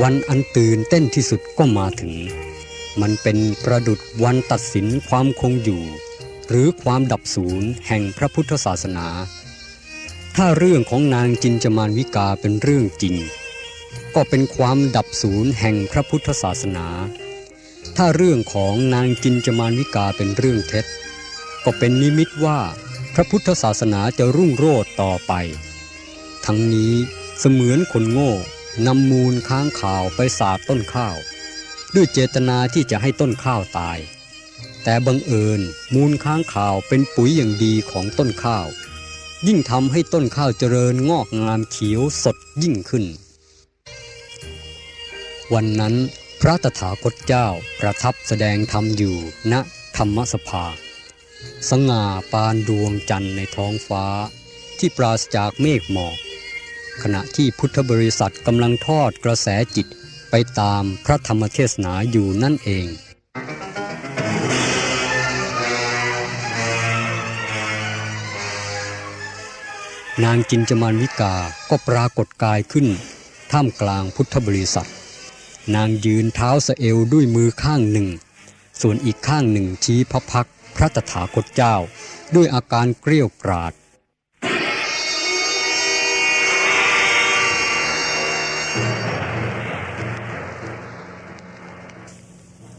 ววันอันตื่นเต้นที่สุดก็มาถึง มันเป็นประดุดวันตัดสินความคงอยู่ หรือความดับสูญแห่งพระพุทธศาสนา ถ้าเรื่องของนางจินจมานวิกาเป็นเรื่องจริง ก็เป็นความดับสูญแห่งพระพุทธศาสนา ถ้าเรื่องของนางจินจมานวิกาเป็นเรื่องเท็จ ก็เป็นนิมิตว่าพระพุทธศาสนาจะรุ่งโรจน์ต่อไป ทั้งนี้เสมือนคนโง่ นำมูลค้างข่าวไปสาดต้นข้าว ด้วยเจตนาที่จะให้ต้นข้าวตาย แต่บังเอิญมูลค้างข่าวเป็นปุ๋ยอย่างดีของต้นข้าว ยิ่งทำให้ต้นข้าวเจริญงอกงามเขียวสดยิ่งขึ้น วันนั้นพระตถาคตเจ้าประทับแสดงธรรมอยู่ณธรรมสภา สง่าปานดวงจันทร์ในท้องฟ้าที่ปราศจากเมฆหมอก ขณะที่พุทธบริษัทกำลังทอดกระแสจิตไปตามพระธรรมเทศนาอยู่นั่นเอง นางจินจมานวิกาก็ปรากฏกายขึ้น ท่ามกลางพุทธบริษัท นางยืนเท้าสะเอวด้วยมือข้างหนึ่ง ส่วนอีกข้างหนึ่งชี้พระพักพระตถาคตเจ้า ด้วยอาการเกรี้ยวกราด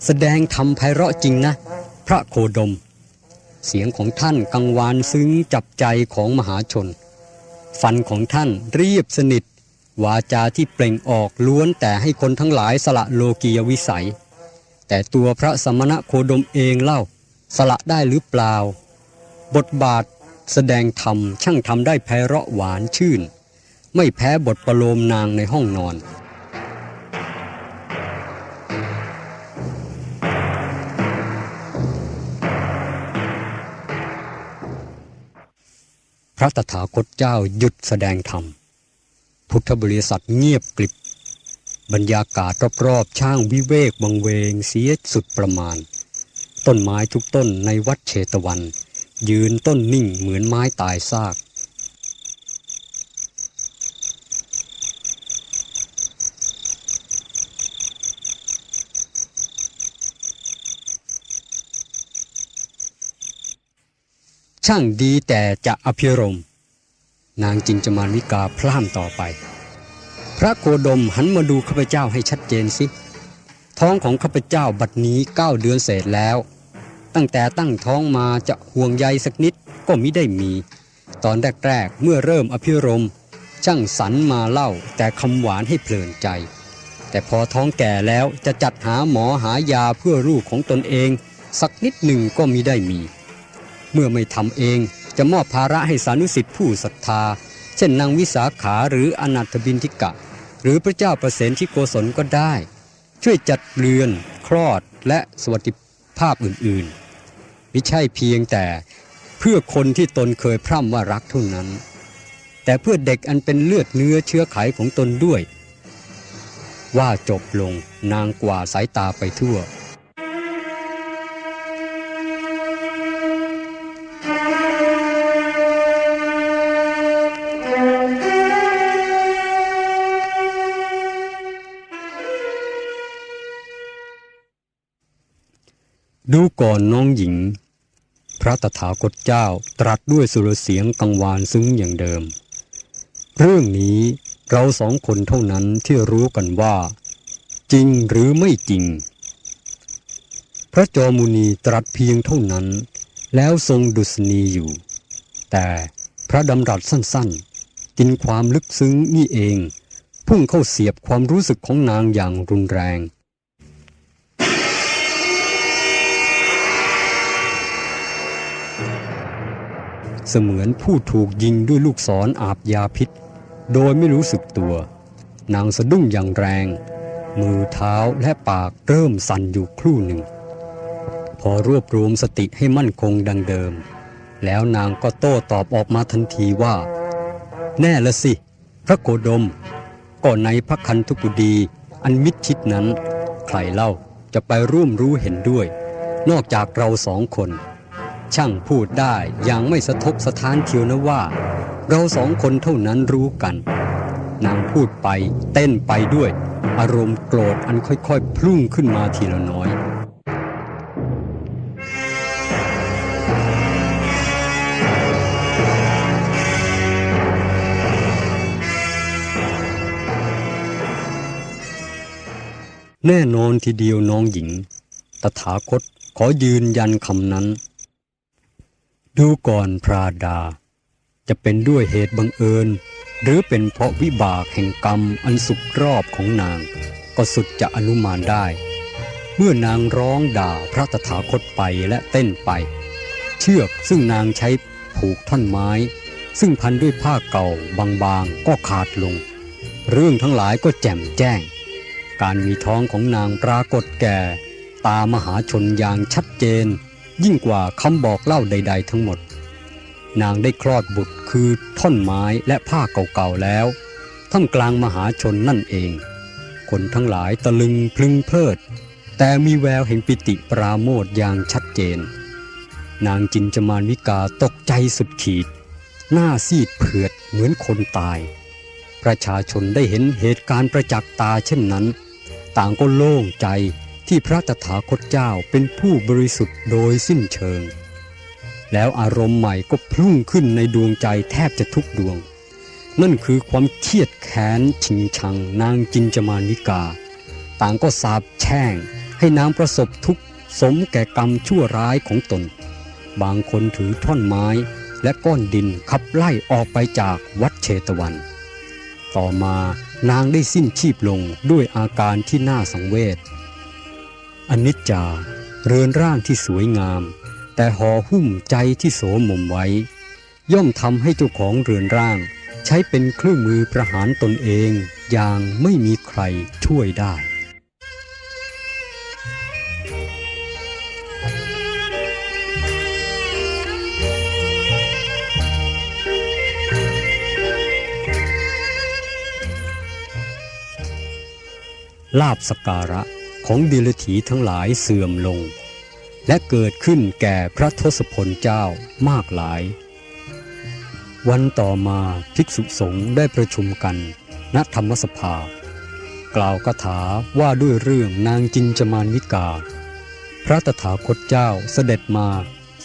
แสดงธรรมไพเราะจริงนะ พระโคดม เสียงของท่านกังวานซึ้งจับใจของมหาชน ฟันของท่านเรียบสนิท วาจาที่เปล่งออกล้วนแต่ให้คนทั้งหลายสละโลกียวิสัย แต่ตัวพระสมณะโคดมเองเล่า สละได้หรือเปล่า บทบาทแสดงธรรมช่างทำได้ไพเราะหวานชื่น ไม่แพ้บทประโลมนางในห้องนอน ระตถาคตเจ้าหยุดแสดงธรรม พุทธบริษัทเงียบกริบบรรยากาศรอบๆช่างวิเวกบังเวงเสียสุดประมาณ ต้นไม้ทุกต้นในวัดเชตวัน ยืนต้นนิ่งเหมือนไม้ตายซาก ช่างดีแต่จะอภิรม นางจินจมานวิกาพล่ามต่อไป พระโคดมหันมาดูข้าพเจ้าให้ชัดเจนสิ ท้องของข้าพเจ้าบัดนี้เก้าเดือนเศษแล้ว ตั้งแต่ตั้งท้องมาจะห่วงใยสักนิดก็มิได้มี ตอนแรกๆเมื่อเริ่มอภิรมช่างสรรมาเล่าแต่คำหวานให้เพลินใจ แต่พอท้องแก่แล้วจะจัดหาหมอหายาเพื่อลูกของตนเอง สักนิดหนึ่งก็มิได้มี เมื่อไม่ทำเองจะมอบภาระให้สานุสิทธิผู้ศรัทธา เช่นนางวิสาขาหรืออนัตถบินทิกะ หรือพระเจ้าประเสนที่โกศลก็ได้ ช่วยจัดเรือน คลอดและสวัสดิภาพอื่นๆไม่ใช่เพียงแต่เพื่อคนที่ตนเคยพร่ำว่ารักเท่านั้น แต่เพื่อเด็กอันเป็นเลือดเนื้อเชื้อไขของตนด้วย ว่าจบลงนางกว่าสายตาไปทั่ว ดูก่อนน้องหญิง พระตถาคตเจ้าตรัสด้วยสุรเสียงกังวานซึ้งอย่างเดิม เรื่องนี้เราสองคนเท่านั้นที่รู้กันว่า จริงหรือไม่จริง พระจอมุนีตรัสเพียงเท่านั้น แล้วทรงดุษณีอยู่ แต่พระดำรัสสั้นๆ กินความลึกซึ้งนี่เอง พุ่งเข้าเสียบความรู้สึกของนางอย่างรุนแรง เสมือนผู้ถูกยิงด้วยลูกศรออาบยาพิษ โดยไม่รู้สึกตัว นางสะดุ้งอย่างแรง มือเท้าและปากเริ่มสั่นอยู่ครู่หนึ่ง พอรวบรวมสติให้มั่นคงดังเดิม แล้วนางก็โต้ตอบออกมาทันทีว่า แน่ละสิ พระโคดมก็ในพระคันธุกุดี อันมิดชิดนั้น ใครเล่าจะไปร่วมรู้เห็นด้วย นอกจากเราสองคน ช่างพูดได้อย่างไม่สะทกสะท้านเทียวนะว่า เราสองคนเท่านั้นรู้กัน นางพูดไปเต้นไปด้วย อารมณ์โกรธอันค่อยๆ พุ่งขึ้นมาทีละน้อยแน่นอนทีเดียวน้องหญิง ตถาคตขอยืนยันคำนั้น ดูก่อนพระดา จะเป็นด้วยเหตุบังเอิญ หรือเป็นเพราะวิบากแห่งกรรมอันสุกรอบของนาง ก็สุดจะอนุมานได้ เมื่อนางร้องด่าพระตถาคตไปและเต้นไป เชือกซึ่งนางใช้ผูกท่อนไม้ ซึ่งพันด้วยผ้าเก่าบางๆก็ขาดลง เรื่องทั้งหลายก็แจ่มแจ้ง การมีท้องของนางปรากฏแก่ ตามหาชนอย่างชัดเจน ยิ่งกว่าคำบอกเล่าใด ๆ ทั้งหมด นางได้คลอดบุตรคือท่อนไม้และผ้าเก่าๆแล้วท่ามกลางมหาชนนั่นเอง คนทั้งหลายตะลึงพลึงเพลิด แต่มีแววแห่งปิติปราโมทอย่างชัดเจน นางจินจมานวิกาตกใจสุดขีด หน้าซีดเผือดเหมือนคนตาย ประชาชนได้เห็นเหตุการณ์ประจักษ์ตาเช่นนั้น ต่างก็โล่งใจ ที่พระตถาคตเจ้าเป็นผู้บริสุทธิ์โดยสิ้นเชิง แล้วอารมณ์ใหม่ก็พุ่งขึ้นในดวงใจแทบจะทุกดวง นั่นคือความเครียดแค้นชิงชังนางจินจมานิกา ต่างก็สาบแช่ง ให้นางประสบทุกข์สมแก่กรรมชั่วร้ายของตน บางคนถือท่อนไม้และก้อนดินขับไล่ออกไปจากวัดเชตวัน ต่อมานางได้สิ้นชีพลงด้วยอาการที่น่าสังเวช อนิจจา เรือนร่างที่สวยงาม แต่ห่อหุ้มใจที่โสมมไว้ ย่อมทำให้เจ้าของเรือนร่าง ใช้เป็นเครื่องมือประหารตนเองอย่างไม่มีใครช่วยได้ลาบสกการะ ของดิลถีทั้งหลายเสื่อมลง และเกิดขึ้นแก่พระทศพลเจ้ามากหลาย วันต่อมาภิกษุสงฆ์ได้ประชุมกัน ณธรรมสภา กล่าวคาถาว่าด้วยเรื่องนางจินจมานวิกา พระตถาคตเจ้าเสด็จมา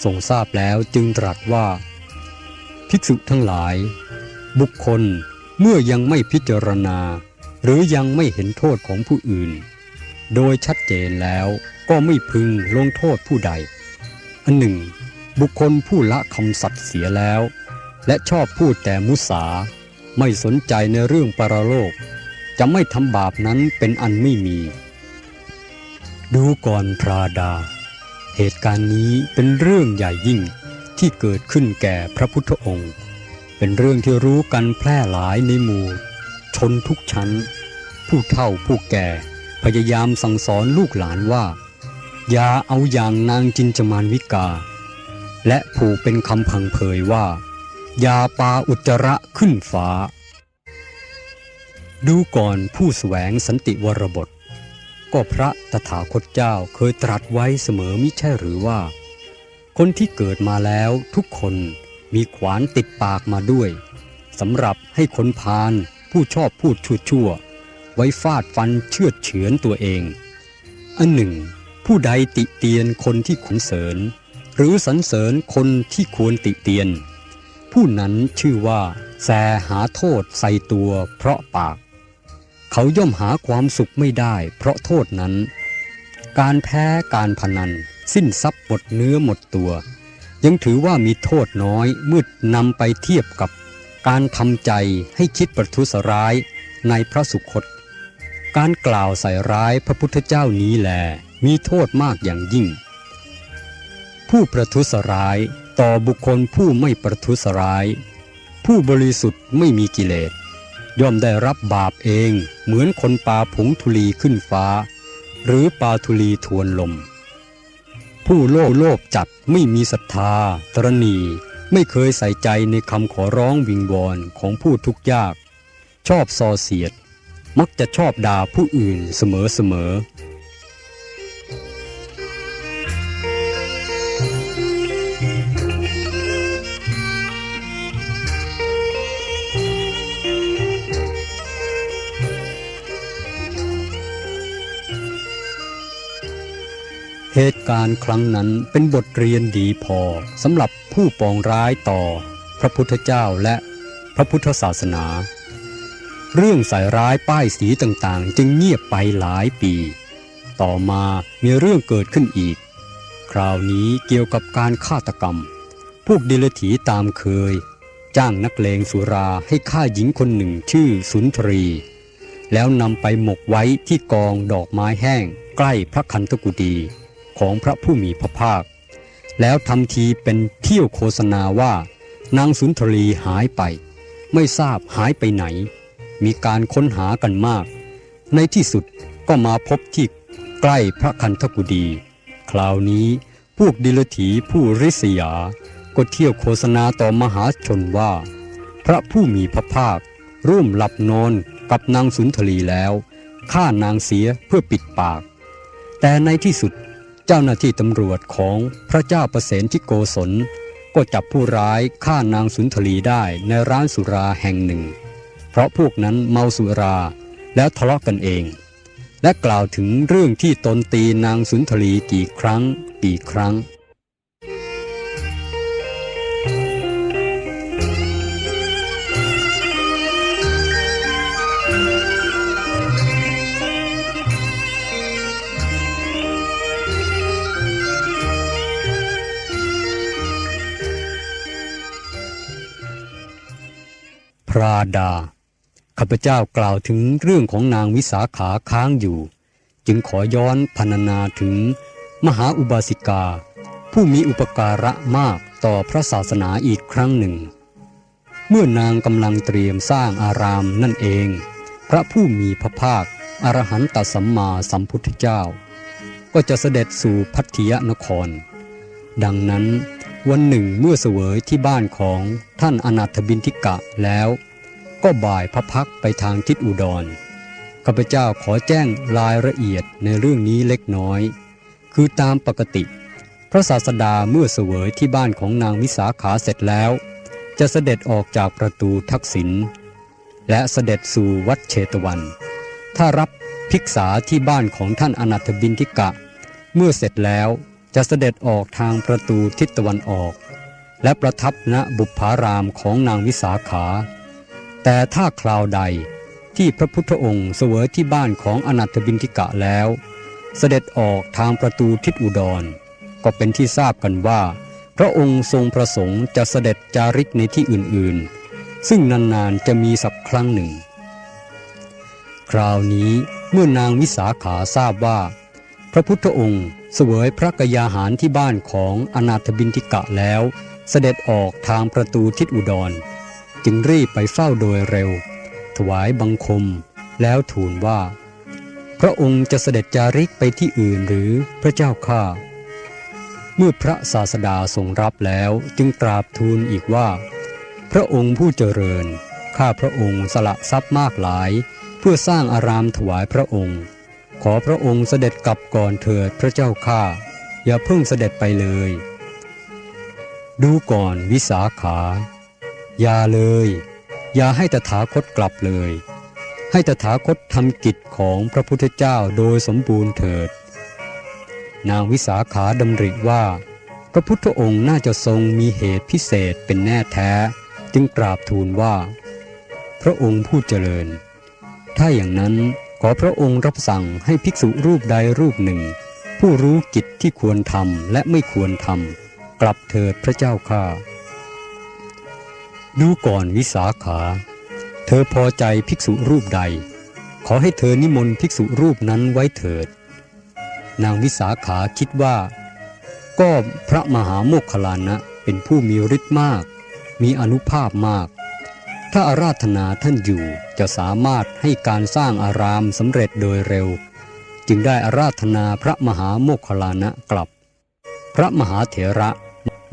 ทรงทราบแล้วจึงตรัสว่า ภิกษุทั้งหลาย บุคคลเมื่อยังไม่พิจารณา หรือยังไม่เห็นโทษของผู้อื่น โดยชัดเจนแล้วก็ไม่พึงลงโทษผู้ใด อันหนึ่ง บุคคลผู้ละคำสัตย์เสียแล้ว และชอบพูดแต่มุสา ไม่สนใจในเรื่องปรโลก จะไม่ทำบาปนั้นเป็นอันไม่มี ดูก่อนพราดา เหตุการณ์นี้เป็นเรื่องใหญ่ยิ่งที่เกิดขึ้นแก่พระพุทธองค์ เป็นเรื่องที่รู้กันแพร่หลายในหมู่ ชนทุกชั้น ผู้เฒ่าผู้แก่ พยายามสั่งสอนลูกหลานว่า อย่าเอาอย่างนางจินจมานวิกา และผูกเป็นคำพังเพยว่า อย่าปาอุจจาระขึ้นฟ้า ดูก่อนผู้แสวงสันติวรบท ก็พระตถาคตเจ้าเคยตรัสไว้เสมอมิใช่หรือว่า คนที่เกิดมาแล้วทุกคนมีขวานติดปากมาด้วยสำหรับให้คนพาลผู้ชอบพูดชั่วๆ ไว้ฟาดฟันเชือดเฉือนตัวเอง อันหนึ่ง ผู้ใดติเตียนคนที่ขุนเสริญ หรือสรรเสริญคนที่ควรติเตียน ผู้นั้นชื่อว่าแสหาโทษใส่ตัวเพราะปาก เขาย่อมหาความสุขไม่ได้เพราะโทษนั้น การแพ้การพนัน สิ้นทรัพย์หมดเนื้อหมดตัว ยังถือว่ามีโทษน้อยเมื่อนำไปเทียบกับการทำใจให้คิดประทุษร้ายในพระสุคต การกล่าวใส่ร้ายพระพุทธเจ้านี้แลมีโทษมากอย่างยิ่ง ผู้ประทุษร้ายต่อบุคคลผู้ไม่ประทุษร้าย ผู้บริสุทธิ์ไม่มีกิเลส ย่อมได้รับบาปเองเหมือนคนปาผงธุลีขึ้นฟ้า หรือปาธุลีทวนลม ผู้โลภโลภจัดไม่มีศรัทธา ตรณีไม่เคยใส่ใจในคำขอร้องวิงวอนของผู้ทุกข์ยาก ชอบซอเสียด มักจะชอบด่าผู้อื่นเสมอเสมอเหตุการณ์ครั้งนั้นเป็นบทเรียนดีพอสำหรับผู้ปองร้ายต่อ พระพุทธเจ้าและพระพุทธศาสนา เรื่องใส่ร้ายป้ายสีต่างๆ จึงเงียบไปหลายปี ต่อมามีเรื่องเกิดขึ้นอีก คราวนี้เกี่ยวกับการฆาตกรรม พวกดิลถีตามเคย จ้างนักเลงสุราให้ฆ่าหญิงคนหนึ่งชื่อสุนทรี แล้วนำไปหมกไว้ที่กองดอกไม้แห้ง ใกล้พระคันธกุฎีของพระผู้มีพระภาค แล้วทำทีเป็นเที่ยวโฆษณาว่านางสุนทรีหายไป ไม่ทราบหายไปไหน มีการค้นหากันมาก ในที่สุดก็มาพบที่ใกล้พระคันธกุฎีคราวนี้พวกดิลถีผู้ริษยา ก็เที่ยวโฆษณาต่อมหาชนว่า พระผู้มีพระภาค ร่วมหลับนอนกับนางสุนทรีแล้วฆ่านางเสียเพื่อปิดปาก แต่ในที่สุดเจ้าหน้าที่ตำรวจของพระเจ้าประเสนที่โกศลก็จับผู้ร้ายฆ่านางสุนทรีได้ในร้านสุราแห่งหนึ่ง เพราะพวกนั้นเมาสุราแล้วทะเลาะกันเอง และกล่าวถึงเรื่องที่ตนตีนางสุนทรีกี่ครั้งกี่ครั้งพราดา ข้าพเจ้ากล่าวถึงเรื่องของนางวิสาขาค้างอยู่ จึงขอย้อนพรรณนาถึงมหาอุบาสิกา ผู้มีอุปการะมากต่อพระศาสนาอีกครั้งหนึ่ง เมื่อนางกำลังเตรียมสร้างอารามนั่นเอง พระผู้มีพระภาคอรหันตสัมมาสัมพุทธเจ้า ก็จะเสด็จสู่พัทยนคร ดังนั้นวันหนึ่งเมื่อเสวยที่บ้านของท่านอนาถบินทิกะแล้ว ก็บ่ายพระพักไปทางทิศอุดร ข้าพเจ้าขอแจ้งรายละเอียดในเรื่องนี้เล็กน้อย คือตามปกติ พระศาสดาเมื่อเสวยที่บ้านของนางวิสาขาเสร็จแล้ว จะเสด็จออกจากประตูทักษิณและเสด็จสู่วัดเชตวัน ถ้ารับภิกษาที่บ้านของท่านอนาถบินทิกะ เมื่อเสร็จแล้วจะเสด็จออกทางประตูทิศตะวันออก และประทับณบุพารามของนางวิสาขา แต่ถ้าคราวใดที่พระพุทธองค์เสวยที่บ้านของอนัตบินทิกะแล้ว เสด็จออกทางประตูทิศอุดร ก็เป็นที่ทราบกันว่า พระองค์ทรงประสงค์จะเสด็จจาริกในที่อื่นๆ ซึ่งนานๆจะมีสักครั้งหนึ่ง คราวนี้เมื่อนางวิสาขาทราบว่า พระพุทธองค์เสวยพระกยาหารที่บ้านของอนาถบินทิกะแล้ว เสด็จออกทางประตูทิศอุดร จึงรีบไปเฝ้าโดยเร็ว ถวายบังคมแล้วทูลว่า พระองค์จะเสด็จจาริกไปที่อื่นหรือพระเจ้าข้าเมื่อพระศาสดาทรงรับแล้วจึงกราบทูลอีกว่า พระองค์ผู้เจริญ ข้าพระองค์สละทรัพย์มากหลาย เพื่อสร้างอารามถวายพระองค์ ขอพระองค์เสด็จกลับก่อนเถิดพระเจ้าข้าอย่าเพิ่งเสด็จไปเลย ดูก่อนวิสาขา อย่าเลย อย่าให้ตถาคตกลับเลย ให้ตถาคตทำกิจของพระพุทธเจ้าโดยสมบูรณ์เถิด นางวิสาขาดำริว่า พระพุทธองค์น่าจะทรงมีเหตุพิเศษเป็นแน่แท้ จึงกราบทูลว่า พระองค์ผู้เจริญ ถ้าอย่างนั้นขอพระองค์รับสั่งให้ภิกษุรูปใดรูปหนึ่ง ผู้รู้กิจที่ควรทำและไม่ควรทำกลับเถิดพระเจ้าข้า ดูก่อนวิสาขา เธอพอใจภิกษุรูปใด ขอให้เธอนิมนต์ภิกษุรูปนั้นไว้เถิด นางวิสาขาคิดว่า ก็พระมหาโมคคลานะเป็นผู้มีฤทธิ์มาก มีอนุภาพมาก ถ้าอาราธนาท่านอยู่จะสามารถให้การสร้างอารามสำเร็จโดยเร็ว จึงได้อาราธนาพระมหาโมคคลานะกลับ พระมหาเถระ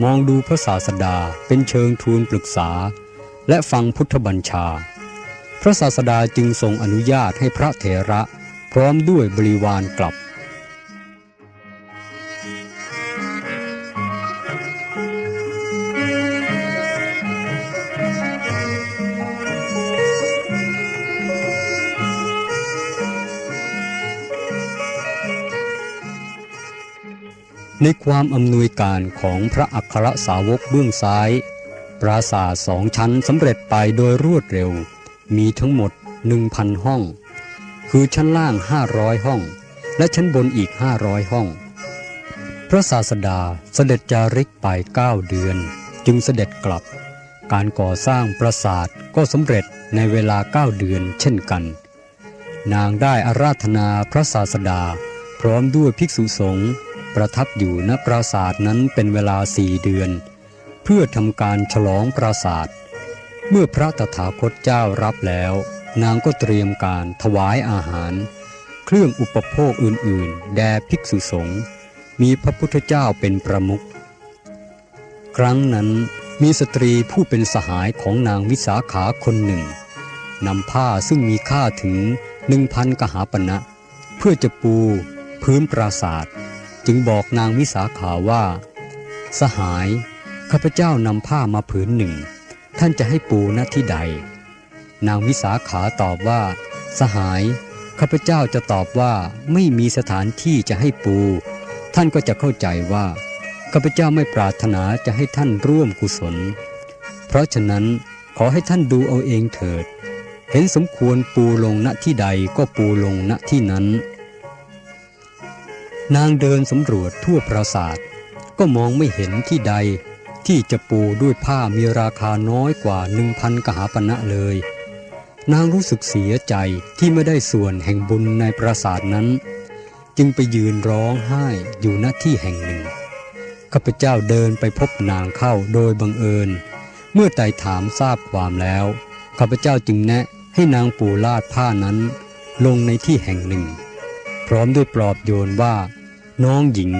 มองดูพระศาสดาเป็นเชิงทูลปรึกษา และฟังพุทธบัญชา พระศาสดาจึงทรงอนุญาตให้พระเถระพร้อมด้วยบริวารกลับ ในความอำนวยการของพระอัครสาวกเบื้องซ้าย ปราสาทสองชั้นสำเร็จไปโดยรวดเร็ว มีทั้งหมด 1,000 ห้อง คือชั้นล่าง 500 ห้อง และชั้นบนอีก 500 ห้อง พระศาสดาเสด็จจาริกไป 9 เดือน จึงเสด็จกลับ การก่อสร้างปราสาทก็สำเร็จในเวลา 9 เดือนเช่นกัน นางได้อาราธนาพระศาสดา พร้อมด้วยภิกษุสงฆ์ ประทับอยู่ณปราสาทนั้นเป็นเวลาสี่เดือน เพื่อทำการฉลองปราสาทเมื่อพระตถาคตเจ้ารับแล้ว นางก็เตรียมการถวายอาหาร เครื่องอุปโภคอื่นๆ แด่ภิกษุสงฆ์มีพระพุทธเจ้าเป็นประมุขครั้งนั้นมีสตรีผู้เป็นสหายของนางวิสาขาคนหนึ่งนำผ้าซึ่งมีค่าถึงหนึ่งพันกหาปณะเพื่อจะปูพื้นปราศาสตร์ จึงบอกนางวิสาขาว่า สหายข้าพเจ้านำผ้ามาผืนหนึ่ง ท่านจะให้ปูณที่ใด นางวิสาขาตอบว่า สหายข้าพเจ้าจะตอบว่าไม่มีสถานที่จะให้ปู ท่านก็จะเข้าใจว่าข้าพเจ้าไม่ปรารถนาจะให้ท่านร่วมกุศล เพราะฉะนั้นขอให้ท่านดูเอาเองเถิด เห็นสมควรปูลงณที่ใดก็ปูลงณที่นั้น นางเดินสำรวจทั่วปราสาท ก็มองไม่เห็นที่ใดที่จะปูด้วยผ้ามีราคาน้อยกว่าหนึ่งพันกหาปณะเลย นางรู้สึกเสียใจที่ไม่ได้ส่วนแห่งบุญในปราสาทนั้น จึงไปยืนร้องไห้อยู่ณที่แห่งหนึ่ง ข้าพเจ้าเดินไปพบนางเข้าโดยบังเอิญ เมื่อไต่ถามทราบความแล้ว ข้าพเจ้าจึงแนะให้นางปูลาดผ้านั้น ลงในที่แห่งหนึ่ง พร้อมด้วยปลอบโยนว่า น้องหญิง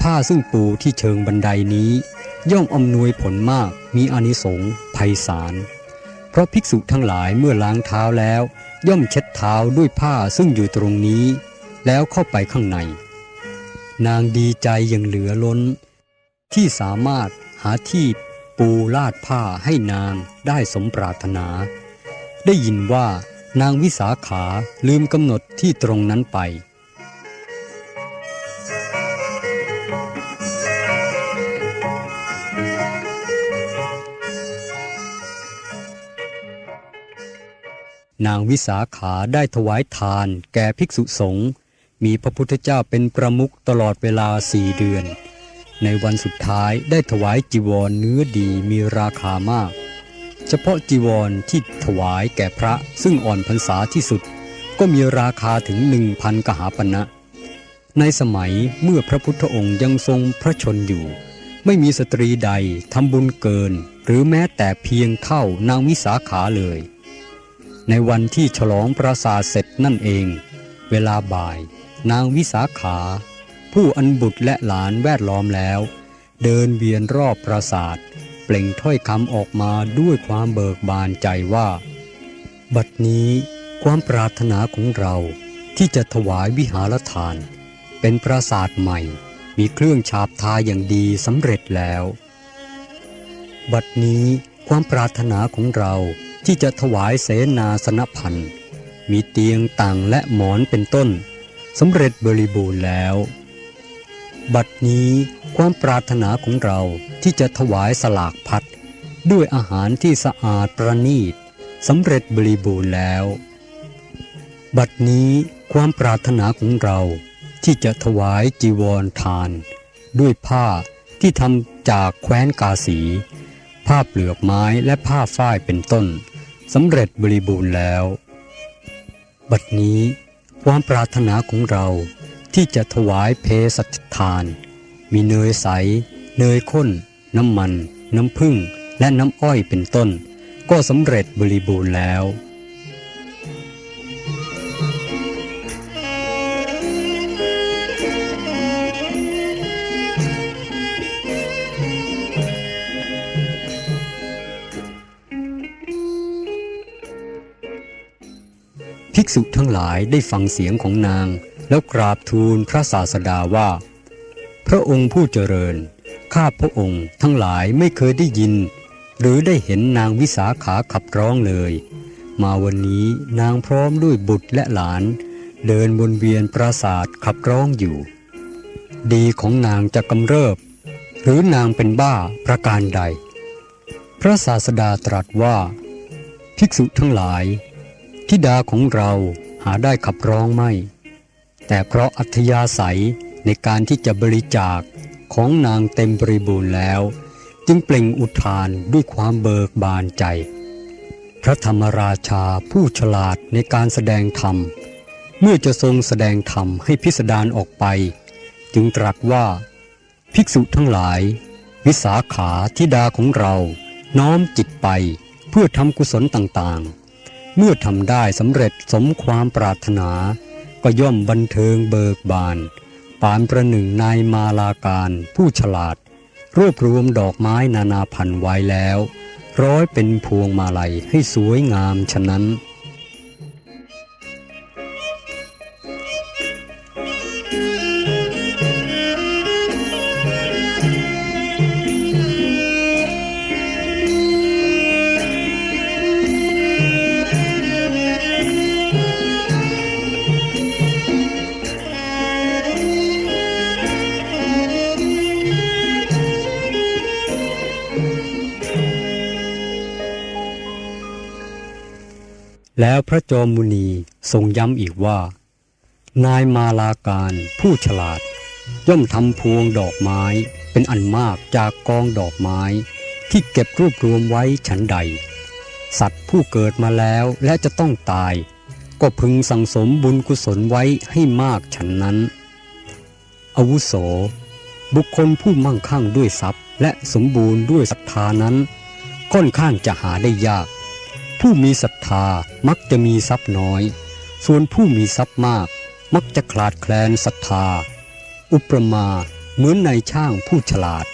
ผ้าซึ่งปูที่เชิงบันไดนี้ ย่อมอำนวยผลมากมีอนิสงส์ไพศาลเพราะภิกษุทั้งหลายเมื่อล้างเท้าแล้ว ย่อมเช็ดเท้าด้วยผ้าซึ่งอยู่ตรงนี้ แล้วเข้าไปข้างใน นางดีใจอย่างเหลือล้น ที่สามารถหาที่ปูลาดผ้าให้นางได้สมปรารถนา ได้ยินว่า นางวิสาขาลืมกำหนดที่ตรงนั้นไป นางวิสาขาได้ถวายทานแก่ภิกษุสงฆ์มีพระพุทธเจ้าเป็นประมุขตลอดเวลาสี่เดือน ในวันสุดท้ายได้ถวายจีวรเนื้อดีมีราคามาก เฉพาะจีวรที่ถวายแก่พระซึ่งอ่อนพรรษาที่สุด ก็มีราคาถึงหนึ่งพันกหาปณะในสมัยเมื่อพระพุทธองค์ยังทรงพระชนอยู่ ไม่มีสตรีใดทำบุญเกิน หรือแม้แต่เพียงเท่านางวิสาขาเลย ในวันที่ฉลองปราสาทเสร็จนั่นเอง เวลาบ่าย นางวิสาขา ผู้อันบุตรและหลานแวดล้อมแล้ว เดินเวียนรอบปราสาท ปล่งถ้อยคำออกมาด้วยความเบิกบานใจว่า บัดนี้ความปรารถนาของเราที่จะถวายวิหารทาน เป็นปราสาทใหม่ มีเครื่องฉาบทาอย่างดีสำเร็จแล้ว บัดนี้ความปรารถนาของเราที่จะถวายเสนาสนพันธ์มีเตียงต่างและหมอนเป็นต้นสำเร็จบริบูรณ์แล้ว บัดนี้ความปรารถนาของเรา ที่จะถวายสลากพัดด้วยอาหารที่สะอาดประณีตสำเร็จบริบูรณ์แล้ว บัดนี้ความปรารถนาของเราที่จะถวายจีวรทาน ด้วยผ้าที่ทำจากแคว้นกาสี ผ้าเปลือกไม้และผ้าฝ้ายเป็นต้นสำเร็จบริบูรณ์แล้ว บัดนี้ความปรารถนาของเราที่จะถวายเพสัชทาน มีเนยใส เนยข้น น้ำมัน น้ำผึ้งและน้ำอ้อยเป็นต้น ก็สำเร็จบริบูรณ์แล้วภิกษุทั้งหลายได้ฟังเสียงของนาง แล้วกราบทูลพระศาสดาว่า พระองค์ผู้เจริญ ข้าพระองค์ทั้งหลายไม่เคยได้ยิน หรือได้เห็นนางวิสาขาขับร้องเลย มาวันนี้นางพร้อมด้วยบุตรและหลาน เดินบนเวียนปราศาสตร์ขับร้องอยู่ ดีของนางจะกำเริบ หรือนางเป็นบ้าประการใด พระศาสดาตรัสว่า ภิกษุทั้งหลายทิดาของเราหาได้ขับร้องไม่ แต่เพราะอัธยาศัยในการที่จะบริจาค ของนางเต็มบริบูรณ์แล้ว จึงเปล่งอุทานด้วยความเบิกบานใจ พระธรรมราชาผู้ฉลาดในการแสดงธรรม เมื่อจะทรงแสดงธรรมให้พิสดารออกไป จึงตรัสว่า ภิกษุทั้งหลาย วิสาขาธิดาของเราน้อมจิตไปเพื่อทำกุศลต่างๆ เมื่อทำได้สำเร็จสมความปรารถนา ก็ย่อมบันเทิงเบิกบาน ปานประหนึ่งนายมาลาการผู้ฉลาด รวบรวมดอกไม้นานาพันธุ์ไว้แล้ว ร้อยเป็นพวงมาลัยให้สวยงามฉะนั้น แล้วพระจอมมุนีทรงย้ำอีกว่า นายมาลาการผู้ฉลาด ย่อมทำพวงดอกไม้เป็นอันมากจากกองดอกไม้ ที่เก็บรวบรวมไว้ฉันใด สัตว์ผู้เกิดมาแล้วและจะต้องตาย ก็พึงสั่งสมบุญกุศลไว้ให้มากฉันนั้น อาวุโส บุคคลผู้มั่งคั่งด้วยทรัพย์ และสมบูรณ์ด้วยศรัทธานั้น ค่อนข้างจะหาได้ยาก ผู้มีศรัทธามักจะมีทรัพย์น้อย ส่วนผู้มีทรัพย์มาก มักจะขาดแคลนศรัทธา อุปมาเหมือนในายช่างผู้ฉลาด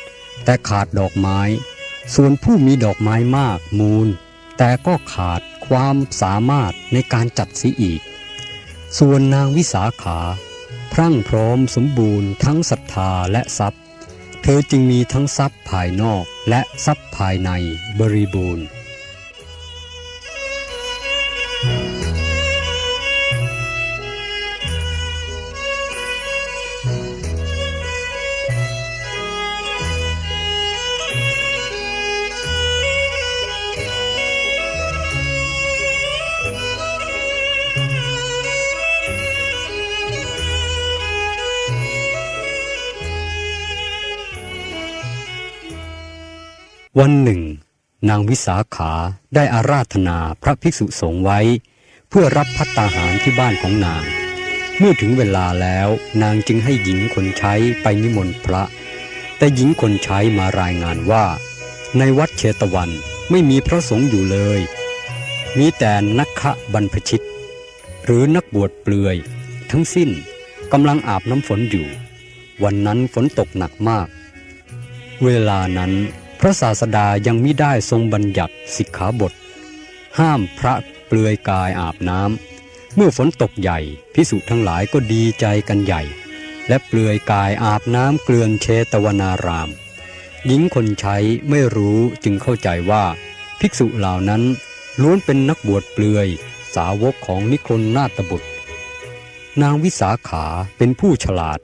แต่ขาดดอกไม้ ส่วนผู้มีดอกไม้มากมูล แต่ก็ขาดความสามารถในการจัดสีอีก ส่วนนางวิสาขา พรั่งพร้อมสมบูรณ์ทั้งศรัทธาและทรัพย์ เธอจึงมีทั้งทรัพย์ภายนอกและทรัพย์ภายในบริบูรณ์ วันหนึ่ง นางวิสาขาได้อาราธนาพระภิกษุสงฆ์ไว้ เพื่อรับพัตตาหารที่บ้านของนาง เมื่อถึงเวลาแล้วนางจึงให้หญิงคนใช้ไปนิมนต์พระ แต่หญิงคนใช้มารายงานว่า ในวัดเชตวันไม่มีพระสงฆ์อยู่เลย มีแต่นักขะบรรพชิต หรือนักบวชเปลือย ทั้งสิ้นกำลังอาบน้ำฝนอยู่ วันนั้นฝนตกหนักมาก เวลานั้น พระศาสดายังมิได้ทรงบัญญัติสิกขาบท ห้ามพระเปลือยกายอาบน้ำเมื่อฝนตกใหญ่พิสุทั้งหลายก็ดีใจกันใหญ่ และเปลือยกายอาบน้ำเกลือนเชตวนาราม หญิงคนใช้ไม่รู้จึงเข้าใจว่า ภิกษุเหล่านั้นล้วนเป็นนักบวชเปลือย สาวกของนิครนนาตบุตร นางวิสาขาเป็นผู้ฉลาด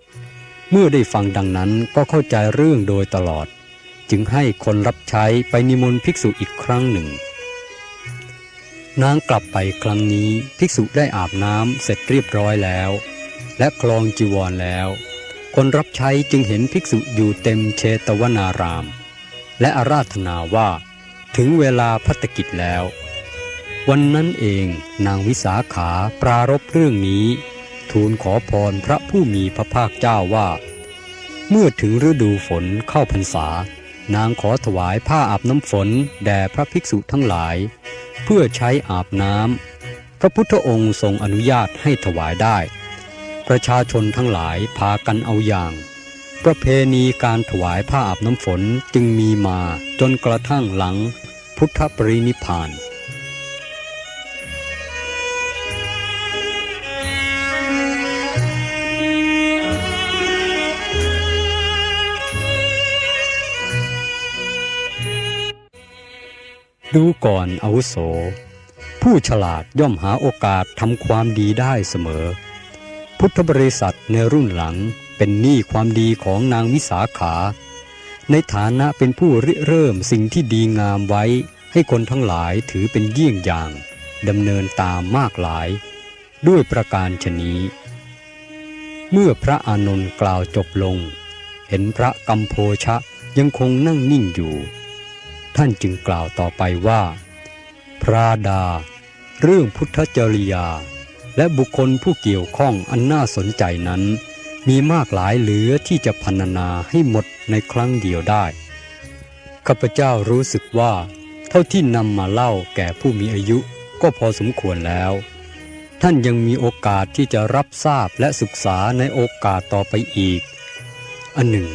เมื่อได้ฟังดังนั้นก็เข้าใจเรื่องโดยตลอด จึงให้คนรับใช้ไปนิมนต์ภิกษุอีกครั้งหนึ่ง นางกลับไปครั้งนี้ภิกษุได้อาบน้ำเสร็จเรียบร้อยแล้ว และคลองจีวรแล้ว คนรับใช้จึงเห็นภิกษุอยู่เต็มเชตวนาราม และอาราธนาว่า ถึงเวลาพัตกิจแล้ว วันนั้นเองนางวิสาขาปรารบเรื่องนี้ ทูลขอพรพระผู้มีพระภาคเจ้าว่าเมื่อถึงฤดูฝนเข้าพรรษา นางขอถวายผ้าอาบน้ำฝนแด่พระภิกษุทั้งหลาย เพื่อใช้อาบน้ำพระพุทธองค์ทรงอนุญาตให้ถวายได้ ประชาชนทั้งหลายพากันเอาอย่าง ประเพณีการถวายผ้าอาบน้ำฝนจึงมีมาจนกระทั่งหลังพุทธปรินิพาน ดูก่อนอาวุโส ผู้ฉลาดย่อมหาโอกาสทำความดีได้เสมอ พุทธบริษัทในรุ่นหลังเป็นหนี้ความดีของนางวิสาขา ในฐานะเป็นผู้ริเริ่มสิ่งที่ดีงามไว้ ให้คนทั้งหลายถือเป็นเยี่ยงอย่างดำเนินตามมากหลาย ด้วยประการชนี้ เมื่อพระอานนท์กล่าวจบลง เห็นพระกัมโพชะยังคงนั่งนิ่งอยู่ ท่านจึงกล่าวต่อไปว่า พระดา เรื่องพุทธจริยา และบุคคลผู้เกี่ยวข้องอันน่าสนใจนั้น มีมากหลายเหลือที่จะพรรณนาให้หมดในครั้งเดียวได้ข้าพเจ้ารู้สึกว่า เท่าที่นำมาเล่าแก่ผู้มีอายุก็พอสมควรแล้ว ท่านยังมีโอกาสที่จะรับทราบและศึกษาในโอกาสต่อไปอีก อันหนึ่ง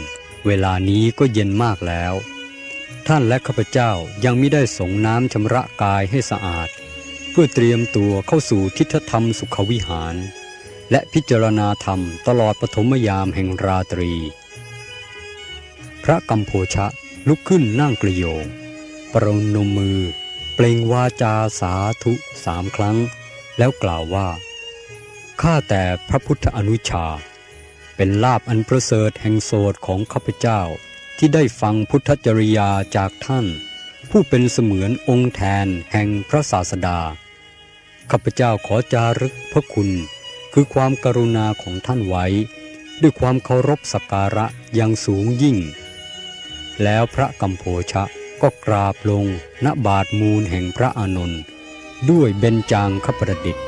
เวลานี้ก็เย็นมากแล้ว ท่านและข้าพเจ้ายังไม่ได้ส่งน้ำชำระกายให้สะอาด เพื่อเตรียมตัวเข้าสู่ทิฏฐธรรมสุขวิหาร และพิจารณาธรรมตลอดปฐมยามแห่งราตรี พระกัมโพชะลุกขึ้นนั่งกระโยง ปรนมมือ เปล่งวาจาสาธุสามครั้ง แล้วกล่าวว่า ข้าแต่พระพุทธอนุชา เป็นลาบอันประเสริฐแห่งโสดของข้าพเจ้า ที่ได้ฟังพุทธจริยาจากท่าน ผู้เป็นเสมือนองค์แทนแห่งพระศาสดา ข้าพเจ้าขอจารึกพระคุณ คือความกรุณาของท่านไว้ ด้วยความเคารพสักการะอย่างสูงยิ่ง แล้วพระกัมโพชะก็กราบลงณบาทมูลแห่งพระอานนท์ด้วยเบญจางคประดิษฐ์